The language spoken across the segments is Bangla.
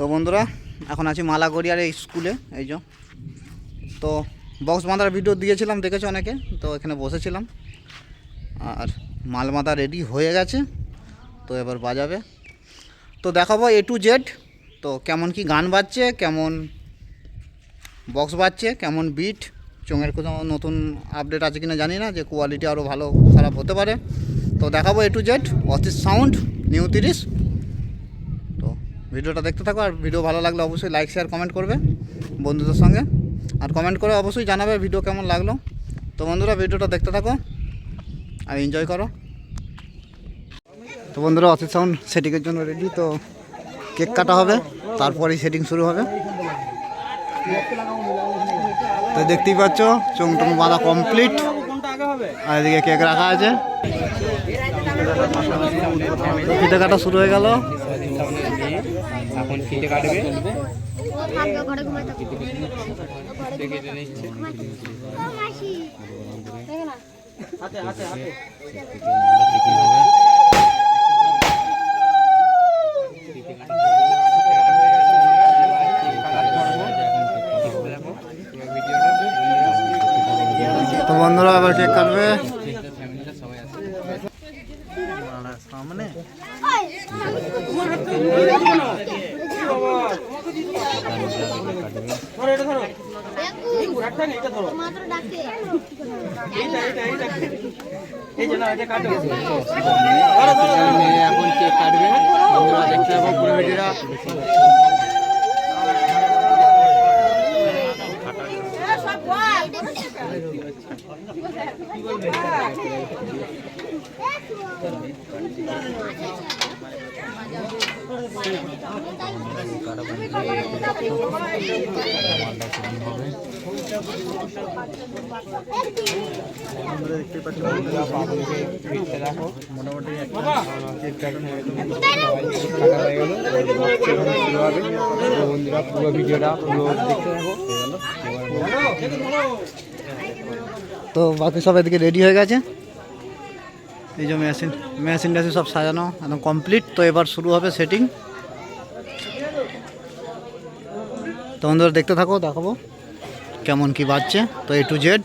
তো বন্ধুরা, এখন আছি মালাগড়িয়ার এই স্কুলে, এই যে। তো বক্স বাঁধার ভিডিও দিয়েছিলাম, দেখেছ অনেকে? তো এখানে বসেছিলাম। আর মাল বাঁধা রেডি হয়ে গেছে। তো এবার বাজাবে। তো দেখাবো এ টু জেড তো কেমন কি গান বাজছে, কেমন বক্স বাজছে, কেমন বিট চোঙের কোথাও নতুন আপডেট আছে কিনা জানি না, যে কোয়ালিটি আরও ভালো, খারাপ হতে পারে। তো দেখাবো এ টু জেড অথিস সাউন্ড নিউ তিরিশ। ভিডিওটা দেখতে থাকো আর ভিডিও ভালো লাগলে অবশ্যই লাইক শেয়ার কমেন্ট করবে বন্ধুদের সঙ্গে। আর কমেন্ট করে অবশ্যই জানাবে ভিডিও কেমন লাগল। তো বন্ধুরা, ভিডিওটা দেখতে থাকো আর এনজয় করো। তো বন্ধুরা অথিস সাউন্ড সেটিংয়ের জন্য রেডি তো কেক কাটা হবে, তারপরেই সেটিং শুরু হবে। তো দেখতেই পাচ্ছ চোং বাঁধা কমপ্লিট আর এদিকে কেক রাখা আছে। ফিতে কাটা শুরু হয়ে গেল। এখন ফিতে কাটবে। তো বন্ধুরা আবার কেক কাটবে। এখন কেক কাটবে বন্ধুরা দেখতে পাবো পুরো কেক কাটা হয়ে গেল শুরু হবে তো বন্ধুরা পুরো ভিডিওটা পুরো দেখতে থাকো তো বাকি সব এদিকে রেডি হয়ে গেছে এই যে মেশিন মেশিন টেশিন সব সাজানো একদম কমপ্লিট তো এবার শুরু হবে সেটিং তো বন্ধুরা দেখতে থাকো দেখাবো কেমন কি বাজছে তো এ টু জেড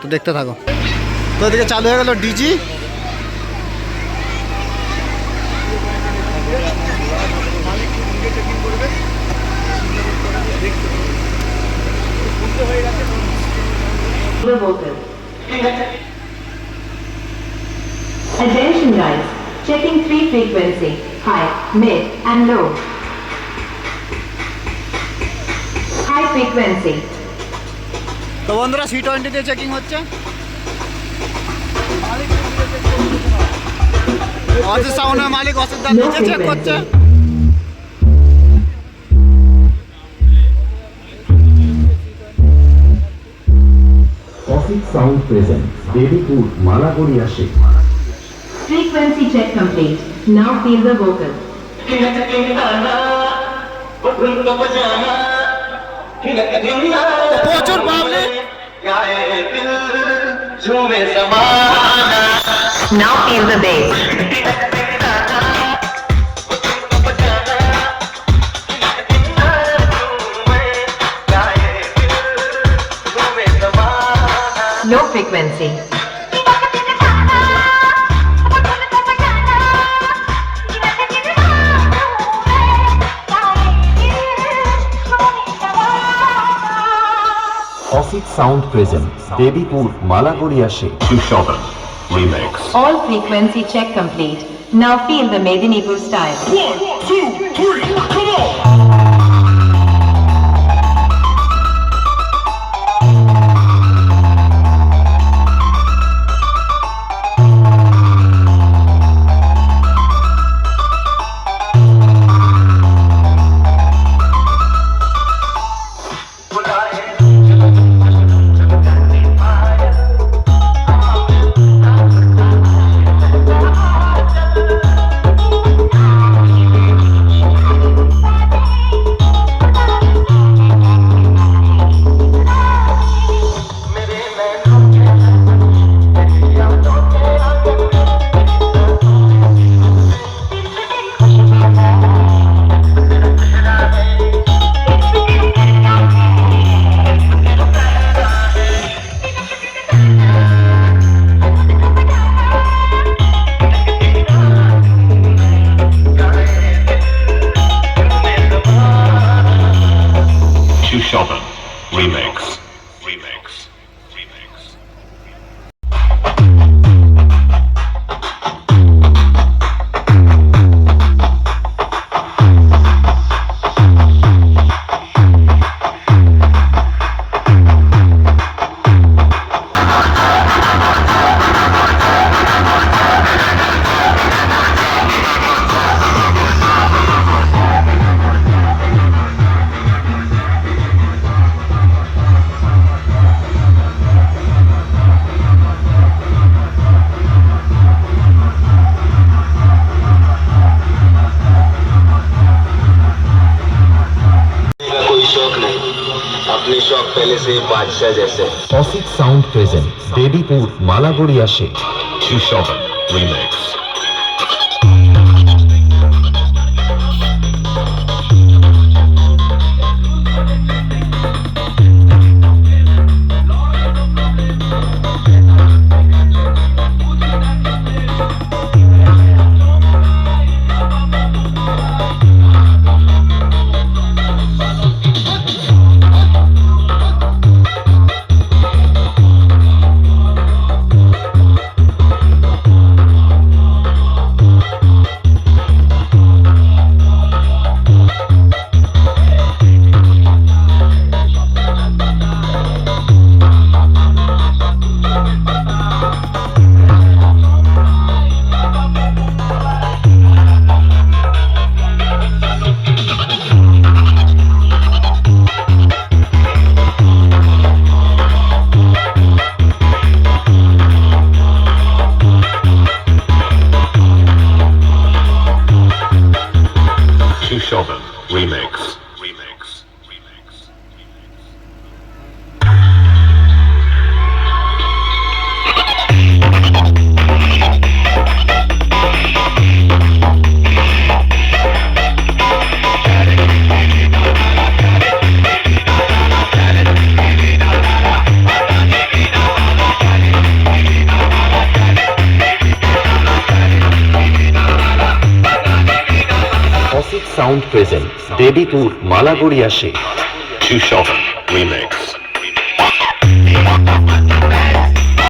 তো দেখতে থাকো তো এদিকে চালু হয়ে গেল DJ. Attention guys, checking three frequency, high, mid and low. High frequency, তো বন্ধুরা সি টোয়েন্টিতে চেকিং হচ্ছে অজিত সাউন্ডের মালিক অসিত দাস নিচে চেক করছে Office Sound presents দেবীপুর মালাগড়ি আসে frequency check complete. Now feel the vocal. প্রচুর public Now in the bass. Classic Sound Prison, Debipur, Malaguri Ashe. Shushoban, remix. All frequency check complete. Now feel the Medinipur style. One, two, three, come on! Remix. पहले से बादशाह जैसे toxic sound present Devipur Malaguria Sheikh Sushobhan remix অসিক sound present Devipur Malaguria Sheikh Sushobhan remix